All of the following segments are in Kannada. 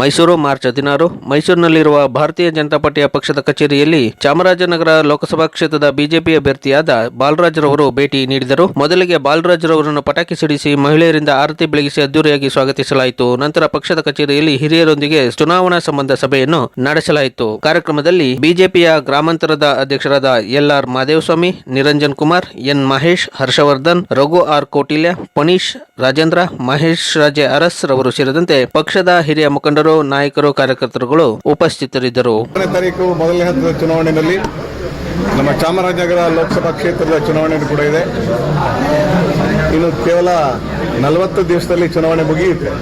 ಮೈಸೂರು ಮಾರ್ಚ್ ಹದಿನಾರು, ಮೈಸೂರಿನಲ್ಲಿರುವ ಭಾರತೀಯ ಜನತಾ ಪಾರ್ಟಿಯ ಪಕ್ಷದ ಕಚೇರಿಯಲ್ಲಿ ಚಾಮರಾಜನಗರ ಲೋಕಸಭಾ ಕ್ಷೇತ್ರದ ಬಿಜೆಪಿ ಅಭ್ಯರ್ಥಿಯಾದ ಬಾಲರಾಜ್ ರವರು ಭೇಟಿ ನೀಡಿದರು. ಮೊದಲಿಗೆ ಬಾಲರಾಜ್ ರವರನ್ನು ಪಟಾಕಿ ಸಿಡಿಸಿ ಮಹಿಳೆಯರಿಂದ ಆರತಿ ಬೆಳಗಿಸಿ ಅದ್ದೂರಿಯಾಗಿ ಸ್ವಾಗತಿಸಲಾಯಿತು. ನಂತರ ಪಕ್ಷದ ಕಚೇರಿಯಲ್ಲಿ ಹಿರಿಯರೊಂದಿಗೆ ಚುನಾವಣಾ ಸಂಬಂಧ ಸಭೆಯನ್ನು ನಡೆಸಲಾಯಿತು. ಕಾರ್ಯಕ್ರಮದಲ್ಲಿ ಬಿಜೆಪಿಯ ಗ್ರಾಮಾಂತರದ ಅಧ್ಯಕ್ಷರಾದ L R Madevaswamy, Niranjan Kumar, N. Mahesh, Harshavardhan, Raghu R. Kotilya, Panish Rajendra, Mahesh Raje Aras ರವರು ಸೇರಿದಂತೆ ಪಕ್ಷದ ಹಿರಿಯ ಮುಖಂಡರು ನಾಯಕರು, ಕಾರ್ಯಕರ್ತರುಗಳು ಉಪಸ್ಥಿತರಿದ್ದರು. ತಾರೀಕು ಮೊದಲನೇ ಹಂತದ ಚುನಾವಣೆಯಲ್ಲಿ ನಮ್ಮ ಚಾಮರಾಜನಗರ ಲೋಕಸಭಾ ಕ್ಷೇತ್ರದ ಚುನಾವಣೆ ಕೂಡ ಇದೆ. ಇನ್ನು ಕೇವಲ ನಲವತ್ತು ದಿವಸದಲ್ಲಿ ಚುನಾವಣೆ ಮುಗಿಯುತ್ತೆ.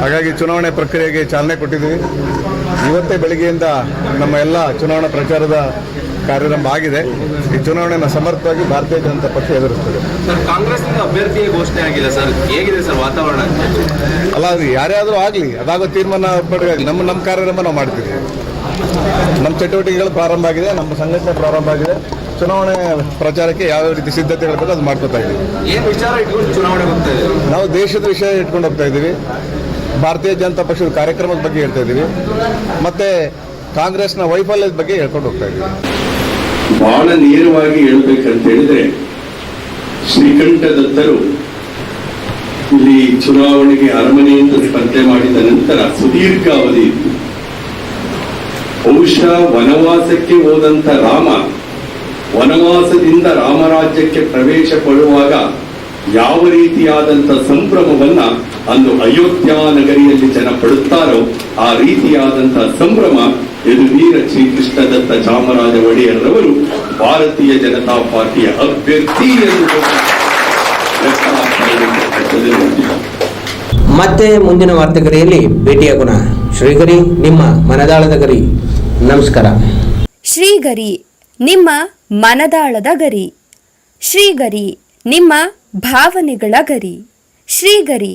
ಹಾಗಾಗಿ ಚುನಾವಣೆ ಪ್ರಕ್ರಿಯೆಗೆ ಚಾಲನೆ ಕೊಟ್ಟಿದ್ದೀವಿ. ಇವತ್ತೇ ಬೆಳಗ್ಗೆಯಿಂದ ನಮ್ಮ ಎಲ್ಲ ಚುನಾವಣಾ ಪ್ರಚಾರದ ಕಾರ್ಯಾರಂಭ ಆಗಿದೆ. ಈ ಚುನಾವಣೆಯನ್ನು ಸಮರ್ಥವಾಗಿ ಭಾರತೀಯ ಜನತಾ ಪಕ್ಷ ಎದುರಿಸ್ತದೆ. ಸರ್ ಕಾಂಗ್ರೆಸ್ನಿಂದ ಅಭ್ಯರ್ಥಿಯ ಘೋಷಣೆ ಆಗಿಲ್ಲ ಸರ್. ಹೇಗಿದೆ ಸರ್ ವಾತಾವರಣ? ಅಲ್ಲ ಅದು ಯಾರೇ ಆದರೂ ಆಗಲಿ ಅದಾಗೋ ತೀರ್ಮಾನ ಪಡೆಯಾಗಲಿ ನಮ್ಮ ನಮ್ಮ ಕಾರ್ಯಾರಂಭ ನಾವು ಮಾಡ್ತೀವಿ. ನಮ್ಮ ಚಟುವಟಿಕೆಗಳು ಪ್ರಾರಂಭ ಆಗಿದೆ ನಮ್ಮ ಸಂಘಟನೆ ಪ್ರಾರಂಭ ಆಗಿದೆ. ಚುನಾವಣೆ ಪ್ರಚಾರಕ್ಕೆ ಯಾವ ರೀತಿ ಸಿದ್ಧತೆ ಬೇಕು ಅದು ಮಾಡ್ಕೊತಾ ಇದ್ದೀವಿ. ಏನ್ ವಿಚಾರ ಇಟ್ಕೊಂಡು ಚುನಾವಣೆ ಹೋಗ್ತಾ ನಾವು ದೇಶದ ವಿಷಯ ಇಟ್ಕೊಂಡು ಹೋಗ್ತಾ ಇದ್ದೀವಿ. ಭಾರತೀಯ ಜನತಾ ಪಕ್ಷದ ಕಾರ್ಯಕ್ರಮದ ಬಗ್ಗೆ ಹೇಳ್ತಾ ಇದ್ದೀವಿ. ಮತ್ತೆ ಕಾಂಗ್ರೆಸ್ನ ವೈಫಲ್ಯದ ಬಗ್ಗೆ ಹೇಳ್ಕೊಂಡು ಹೋಗ್ತಾ ಇದ್ದೀವಿ. ಬಹಳ ನೇರವಾಗಿ ಹೇಳಬೇಕಂತ ಹೇಳಿದ್ರೆ, ಶ್ರೀಕಂಠದತ್ತರು ಇಲ್ಲಿ ಚುನಾವಣೆಗೆ ಅರಮನೆಯಿಂದ ಸ್ಪರ್ಧೆ ಮಾಡಿದ ನಂತರ ಸುದೀರ್ಘ ಅವಧಿ ಇತ್ತು. ಬಹುಶಃ ವನವಾಸಕ್ಕೆ ಹೋದಂತ ರಾಮ, ವನವಾಸದಿಂದ ರಾಮರಾಜ್ಯಕ್ಕೆ ಪ್ರವೇಶ ಪಡುವಾಗ ಯಾವ ರೀತಿಯಾದಂತ ಸಂಭ್ರಮವನ್ನ ಅಂದು ಅಯೋಧ್ಯ ನಗರಿಯಲ್ಲಿ ಜನ ಪಡುತ್ತಾರೋ ಆ ರೀತಿಯಾದಂತಹ ಸಂಭ್ರಮ ಇದು ವೀರ ಶ್ರೀಕೃಷ್ಣ ದತ್ತ ಚಾಮರಾಜ ಒಡೆಯರ್ರವರು ಭಾರತೀಯ ಜನತಾ ಪಾರ್ಟಿಯ ಅಭ್ಯರ್ಥಿ ಎಂದು. ಮತ್ತೆ ಮುಂದಿನ ವಾರ್ತೆಗರಿಯಲ್ಲಿ ಭೇಟಿಯಾಗೋಣ ಶ್ರೀಗರಿ ನಿಮ್ಮ ಮನದಾಳದ ಗರಿ. ನಮಸ್ಕಾರ. ಶ್ರೀಗರಿ ನಿಮ್ಮ ಮನದಾಳದ ಗರಿ. ಶ್ರೀಗರಿ ನಿಮ್ಮ ಭಾವನೆಗಳ ಗರಿ. ಶ್ರೀಗರಿ